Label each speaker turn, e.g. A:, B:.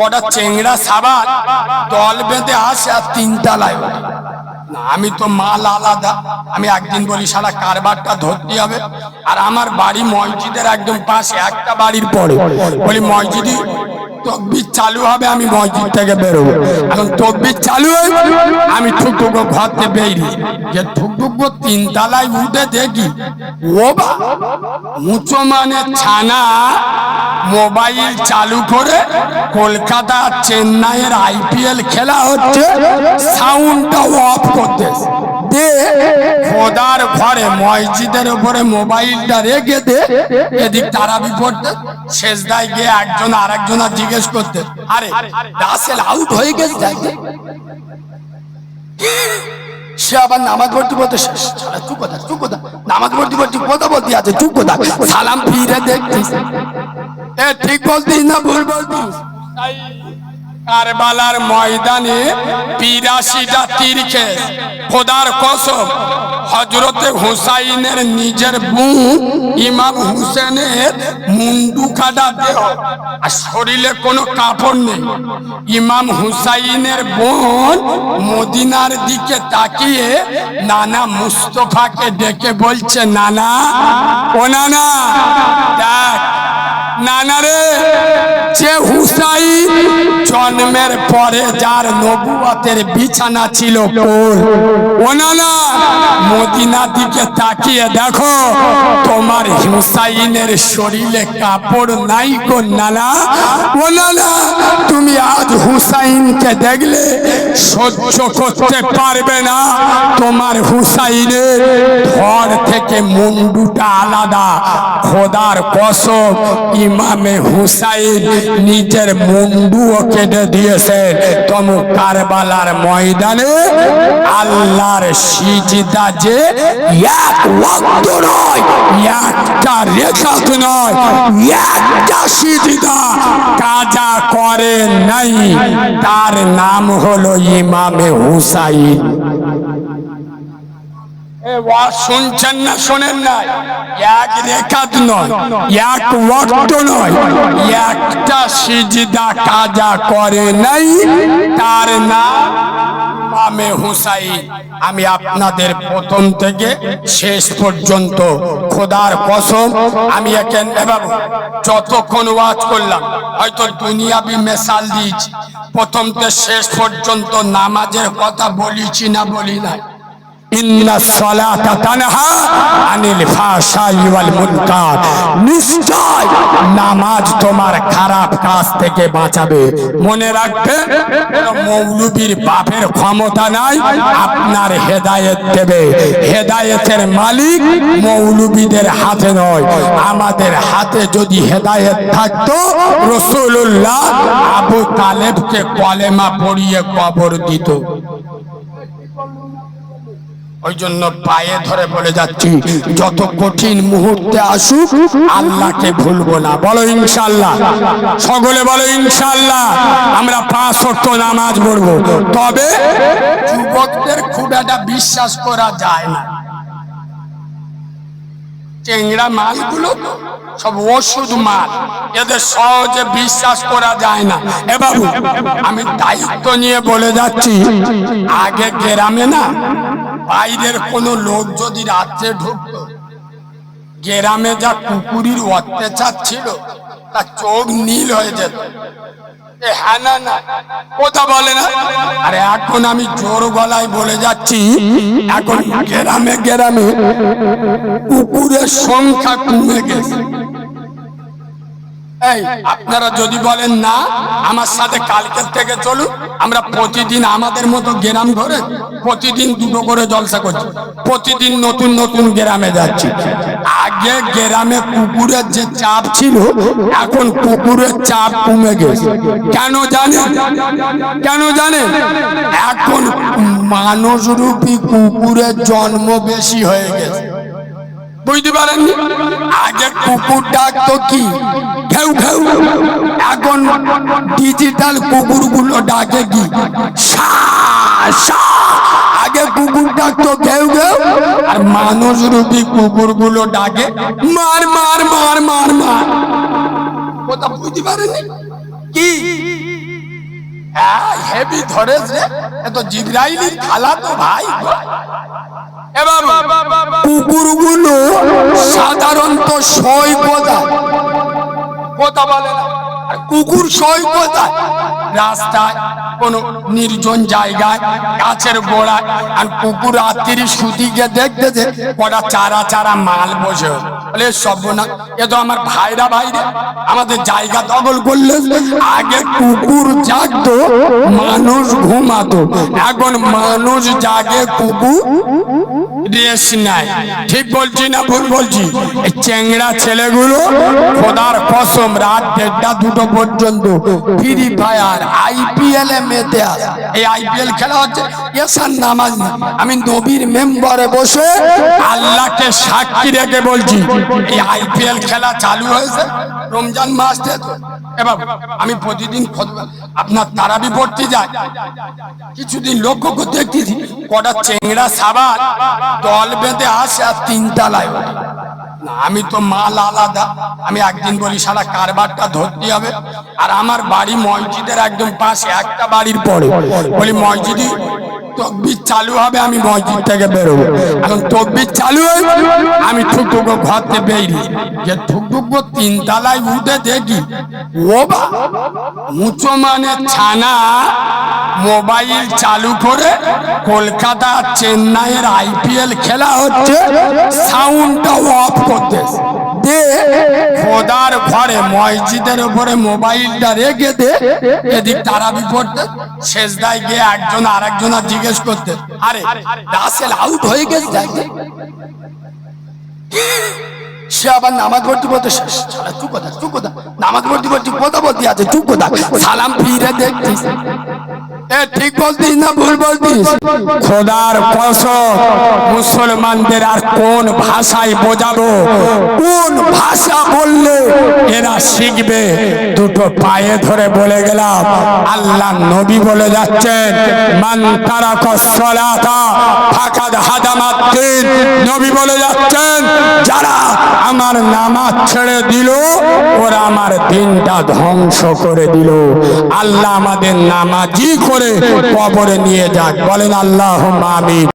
A: কটা চেংড়া সাবার দল বেঁধে আসে আর তিনতলায় না, আমি তো মাল আলাদা। আমি একদিন বলি সারা কারবারটা ধরতে হবে। আর আমার বাড়ি মসজিদের একদম পাশে, একটা বাড়ির পরে। বলি, মসজিদি তকবির চালু হবে, আমি মসজিদ থেকে বেরোবো। এখন তকবির চালু হয়ে আমি ঠুকটুকো ঘর থেকে বেরিয়ে যে ঠুকটুকো তিনতলায় উঠে দেখি ও বা উঁচু মানে ছানা মোবাইল চালু করে কলকাতা চেন্নাইয়ের আইপিএল খেলা হচ্ছে সাউন্ডটা অফ করতে দে। খোদার ঘরে মসজিদের উপরে মোবাইলটা রেখে দে। এদিক তারাবি পড়তে শেষদায় গিয়ে একজন আর একজন জিজ্ঞেস করতে, আরে রাসেল আউট হয়ে গেছে সে আবার নামাজ পড়তে পড়তে চুপ কথা চুপ কথা নামাজ পড়তে পড়তে কথা বলতে আছে, চুপ কথা। সালাম ফিরে দেখছিস এ, ঠিক বলতিস না ভুল বলতিস? কারবালার ময়দানে বিরাশিটা তীর খোদার কসম হজরতে হুসাইনের নিজের বোন ইমাম হুসেনের মুন্ডু কাটা দেহ। আর শরীরে কোনো কাপড় নেই। ইমাম হুসাইনের বোন মদিনার দিকে তাকিয়ে নানা মুস্তফাকে ডেকে বলছে, নানা, ও নানা, দেখ, নানা রে জন্মের পরে যার নবুয়াতের বিছানা ছিল কোল। ও নানা মদিনা দিকে তাকিয়ে দেখো তোমার হুসাইনের শরীরে কাপড় নাই গো নানা। ও নানা, তুমি আজ হুসাইনকে দেখলে সহ্য করতে পারবে না। তোমার হুসাইনের ধর থেকে মুন্ডুটা আলাদা। খোদার কসম, ইমামে হুসাইন নিজের মুন্ডুও কেটে দিয়েছেন তম কারবালার ময়দানে আল্লাহর সিজদা যে এক ওয়াক্ত নয় একটা রেখাত নয় একটা সিজদা কাজা করে নাই তার নাম হলো ইমামে হুসাইন। শুনছেন না শোনেন না এক রেখাত নয় এক ওয়াক্ত নয় একটা সিজদা কাজা করে নাই তার নাম ইমামে হুসাই আমি আপনাদের প্রথম থেকে শেষ পর্যন্ত খোদার কসম, আমি একেন এবার যতক্ষণ ওয়াজ করলাম, হয়তো দুনিয়াবি মেশাল দিয়েছি। প্রথম থেকে শেষ পর্যন্ত নামাজের কথা বলিছি না বলি নাই। নামাজ তোমার খারাপ থেকে বাঁচাবে। মনে বাপের ক্ষমতা নাই, আপনার হেদায়েত দেবে। হেদায়েতের মালিক মৌলবীদের হাতে নয়। আমাদের হাতে যদি হেদায়েত থাকতো রসুল্লাহ আবু তালেবকে কলেমা পড়িয়ে কবর দিত। ওই জন্য পায়ে ধরে বলে যাচ্ছি, যত কঠিন মুহূর্তে আসুক, আল্লাহকে ভুলবো না। বলো ইনশাল্লাহ সকলে বলো ইনশাল্লাহ আমরা পাঁচ শক্ত নামাজ পড়ব। তবে যুবকদের খুব একটা বিশ্বাস করা যায় না। চেংড়া মালগুলো সব ওষুধ মাল। এদের সহজে বিশ্বাস করা যায় না। এ বাবু, আমি দায়িত্ব নিয়ে বলে যাচ্ছি, আগে গ্রামে না বাইরের কোনো লোক যদি রাত্রে ঢুকতো, গ্রামে যা কুকুরির অত্যাচার ছিল, তা চোখ নীল হয়ে যেত। হ্যাঁ না না, কথা বলে না। আরে এখন আমি গলায় বলে যাচ্ছি, এখন গ্রামে গ্রামে কুকুরের সংখ্যা কমে গেছে। এই, আপনারা যদি বলেন না, আমার সাথে কালকের থেকে চলুন, আমরা প্রতিদিন আমাদের মতো গ্রাম ঘরে প্রতিদিন দুটো করে জলসা করছি। প্রতিদিন নতুন নতুন গ্রামে যাচ্ছি। আগে গ্রামে কুকুরের যে চাপ ছিল, এখন কুকুরের চাপ কমে গেছে। কেন জানেন? কেন জানেন? এখন মানুষরূপী কুকুরের জন্ম বেশি হয়ে গেছে। বুঝতে পারেননি? আগে কুকুর ডাকতো কি? ঘেউ ঘেউ। এখন ডিজিটাল কুকুরগুলো ডাকে কি? আগে কুকুর ডাকতো ঘেউ ঘেউ, আর মানুষ রূপী কুকুরগুলো ডাকে, মার মার মার মার মার। কথা বুঝতে পারেননি? কি? হ্যাঁ হেভি ধরেছে। এ তো জিব্রাইলির খালা তো ভাই। কুকুরগুলো সাধারণত সয় কোথায় কথা বলে কুকুর সয় কোথায় রাস্তায় কোন নির্জন জায়গায়, গাছের গোড়ায়, আর কুকুর রাত্রি সুদিকে দেখতেছে কটা চারা চারা মাল বসে। বলে সব না এ তো আমার ভাইরা ভাইরে। আমাদের জায়গা দখল করলে আগে কুকুর জাগতো, মানুষ ঘুমাতো। এখন মানুষ জাগে, কুকুর রেস নাই ঠিক বলছি না ভুল বলছি? চেংড়া ছেলেগুলো খোদার কসম, রাত দেড়টা দুটো পর্যন্ত ফ্রি ফায়ার আইপিএল এ মেতে আছে এই আইপিএল খেলা হচ্ছে এসার নামাজ না। আমি নবীর মেম্বারে বসে আল্লাহকে সাক্ষী রেখে বলছি, এই আইপিএল খেলা চালু হয়েছে রমজান মাস এবার আমি প্রতিদিন আপনার তারাবি পড়তে যাই। কিছুদিন লক্ষ্য করতে দেখতেছি কটা চেংড়া সাবান দল বেঁধে আসে আর তিন তালায় ওঠে। আমি তো মাল আলাদা আমি একদিন বলি সারা কারবারটা ধরতে হবে। আর আমার বাড়ি মসজিদের একদম পাশে, একটা বাড়ির পরে। বলি মসজিদি তকবির চালু হবে, আমি মসজিদ থেকে বেরোবো। তকবির আমি ঘর থেকে যে উঠে দেখি, ও বা ছানা মোবাইল চালু করে কলকাতা চেন্নাইয়ের আইপিএল খেলা হচ্ছে। সাউন্ডটা অফ খোদার ঘরে মসজিদের উপরে মোবাইলটা রেখে দে। এদিক শেষদায় গিয়ে একজন আর জিজ্ঞেস করতে, আরে, রাসেল আউট হয়ে গেছে সে আবার নামাজ পড়তে পড়তে নামাজ পড়তে পড়তে কথা বলতে আছে চুপ কথা সালাম ফিরে এ ঠিক বলতিস না ভুল বলতিস? খোদার কসম, মুসলমানদের আর কোন ভাষায় বোঝাবো? কোন ভাষা বললে এরা শিখবে? দুটো পায়ে ধরে বলে গেলাম, আল্লাহ নবী বলে যাচ্ছেন, মান তারাকা কসলাতা ফাকাদ নবী বলে যাচ্ছেন, যারা আমার নামাজ ছেড়ে দিল, ওরা আমার দিনটা ধ্বংস করে দিল। আল্লাহ আমাদের নামাজি করে কবরে নিয়ে যাক। বলেন আল্লাহ আমিন।